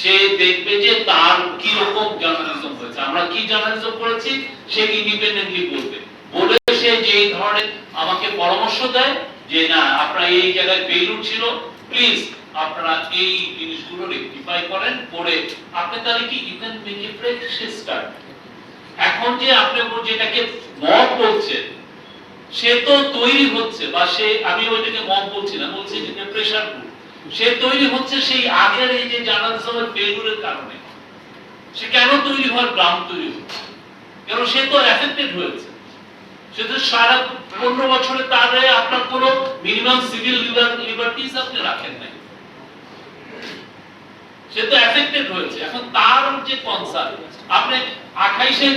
সে দেখবে। যে তার কি রকম জার্নালিজম হয়েছে। আমরা কি জার্নালিজম করেছি সে বলবে। বলে সে ধরনের আমাকে পরামর্শ দেয় যে, না, আপনারা এই জায়গায় ফেইলুর ছিল প্লিজ আপনারা এই জিনিসগুলো রেকটিফাই করেন করে আপনি তাহলে কি মেক এ ফ্রেশ স্টার্ট এখন যে আপনি যেটাকে মব বলছে, সে তো তৈরি হচ্ছে, বা সে, আমি ওইটাকে মব বলছি না, বলছি যে প্রেসার গ্রুপ সে তৈরি হচ্ছে সেই আগের এই যে জার্নালিজমের ফেলিউরের কারণে। সে কেন তৈরি হওয়ার গ্রাম তৈরি হচ্ছে? কেন সে তো এফেক্টেড হয়েছে? সে তো সারা পনেরো বছরে আপনার কোনো মিনিমাম সিভিল লিবার্টিস আপনি রাখেন নাই। সে তো এফেক্টেড হয়েছে। এখন তার যে আপনি আঠাইশে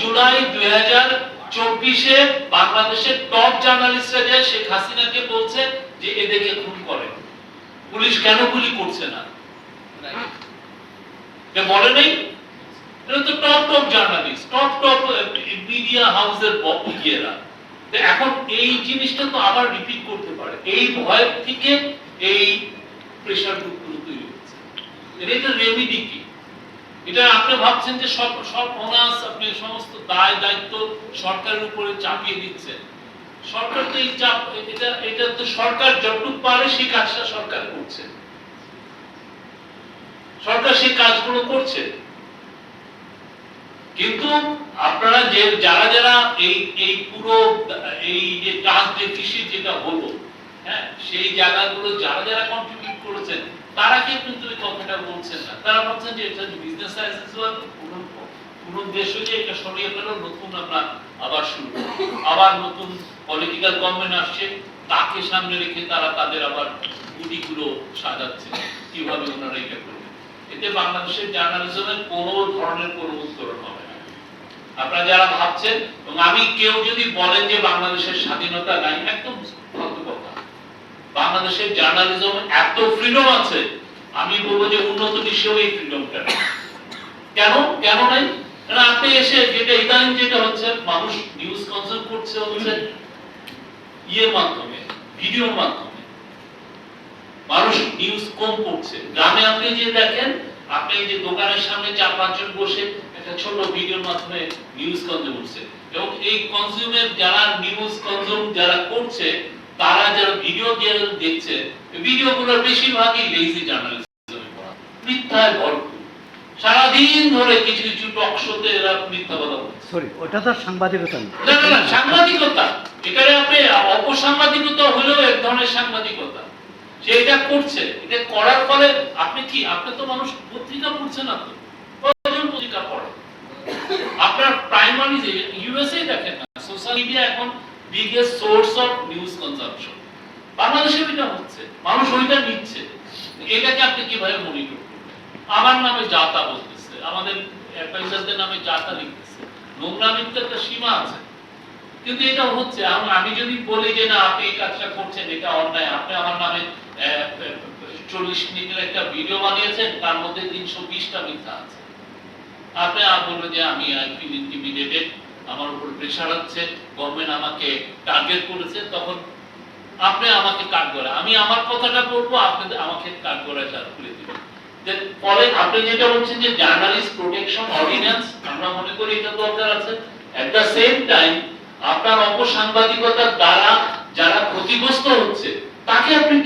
জুলাই দুই হাজার চব্বিশে বাংলাদেশের টপ জার্নালিস্টরা যায় শেখ হাসিনাকে বলছে যে, এদেরকে খুন করে পুলিশ কেন গুলি করছে না? বলে নেই এটা তো top top journalist top top media হাউসের এখন এই জিনিসটা তো আবার রিপিট করতে পারে। এই ভয় থেকে এই প্রেশার গ্রুপগুলো তৈরি হচ্ছে। এটা রেমিডি কি? এটা আপনি ভাবছেন যে সব সব অনার্স, আপনি সমস্ত দায়, দায়িত্ব সরকারের উপরে চাপিয়ে দিচ্ছেন। সরকার তো চাপ, এটা এটা তো সরকার যতটুকু পারে সেই কাজটা সরকার করছে। সরকার সেই কাজগুলো করছে। কিন্তু আপনারা যে, যারা যারা এই এই পুরো, এই যে টাস্ক ডেফিসিট যেটা হলো হ্যাঁ সেই জায়গাগুলো যারা যারা কন্ট্রিবিউট করেছেন, তারা কেউ কিন্তু এই কথাটা বলছেন না। তারা ভাবছেন যে এটা বিজনেস অ্যাজ ইউজুয়াল পুরো দেশ হয়ে এটা সরিয়ে ফেলো নতুন আমরা আবার শুরু আবার নতুন পলিটিক্যাল গভর্নমেন্ট আসছে, তাকে সামনে রেখে তারা তাদের আবার গুটিগুলো সাজাচ্ছে। কীভাবে ওনারা এটা করবে? এতে বাংলাদেশের জার্নালিজমের কোনো ধরনের কোনো উত্তরণ হবে না। আপনারা যারা ভাবছেন, এবং আমি কেউ যদি বলেন যে বাংলাদেশের স্বাধীনতা নাই, একদম কথা। বাংলাদেশের জার্নালিজম এত ফ্রিডম আছে, আমি বলব যে উন্নত বিশ্বেও এই ফ্রিডমটা কেন? কেন নাই? আপনি এসে যেটা ইদানিং যেটা হচ্ছে, মানুষ নিউজ কনজিউম করছে হচ্ছে ইয়ের মাধ্যমে, ভিডিওর মাধ্যমে। মানুষ নিউজ কম পড়ছে গ্রামে আপনি যে দেখেন, আপনি যে দোকানের সামনে চার পাঁচজন বসে একটা ছোট ভিডিওর মাধ্যমে নিউজ কনজিউম করছে। এবং এই কনজিউমের যারা নিউজ কনজিউম যারা করছে, তারা যারা ভিডিও দেখছে, ভিডিওগুলোর বেশিরভাগই লেজি জার্নালিজমে মিথ্যায় ভরপুর সারাদিন ধরে কিছু কিছু টক শোতে এরা মিথ্যা কথা সরি ওটা তো সাংবাদিকতা না। না না সাংবাদিকতা। এখানে আপনি অপসাংবাদিকতা হলেও এক ধরনের সাংবাদিকতা। সে এটা করছে এটা করার ফলে আপনি কি আপনি তো মানুষ পত্রিকা পড়ছে না তো? কতজন পত্রিকা পড়ে? আপনার প্রাইমারি যে ইউএসএ দেখেন না সোশ্যাল মিডিয়া এখন biggest source of news consumption বাংলাদেশে এটা হচ্ছে মানুষ ওইটা নিচ্ছে। এটাকে আপনি কীভাবে মনিটর করবেন? আমার নামে যাতা বলতেছে, আমাদের অ্যাডভাইজারদের নামে যাতা লিখতেছে। নোংরামির তো একটা সীমা আছে। কিন্তু এটা হচ্ছে, আমি যদি বলি যে না, আপনি এই কাজটা করছেন, এটা অন্যায়। আপনি আমার নামে চল্লিশ মিনিটের একটা ভিডিও বানিয়েছেন, তার মধ্যে তিনশো বিশটা মিথ্যা আছে। আপনি আর বলবেন যে, আমি ইন্টিমিডেটেড আমার উপর প্রেশার হচ্ছে গভর্নমেন্ট আমাকে টার্গেট করেছে। তখন আপনি আমাকে কাট করে, আমি আমার কথাটা বলব, আপনি আমাকে কাট করে খুলে দিবেন। ফলে আপনি যেটা বলছেন যে জার্নালিস্ট প্রোটেকশন অর্ডিন্যান্স আমরা মনে করি এটা দরকার আছে। অ্যাট দ্য সেম টাইম আপনার অপসাংবাদিকতার দ্বারা যারা ক্ষতিগ্রস্ত হচ্ছে, তাকে আপনি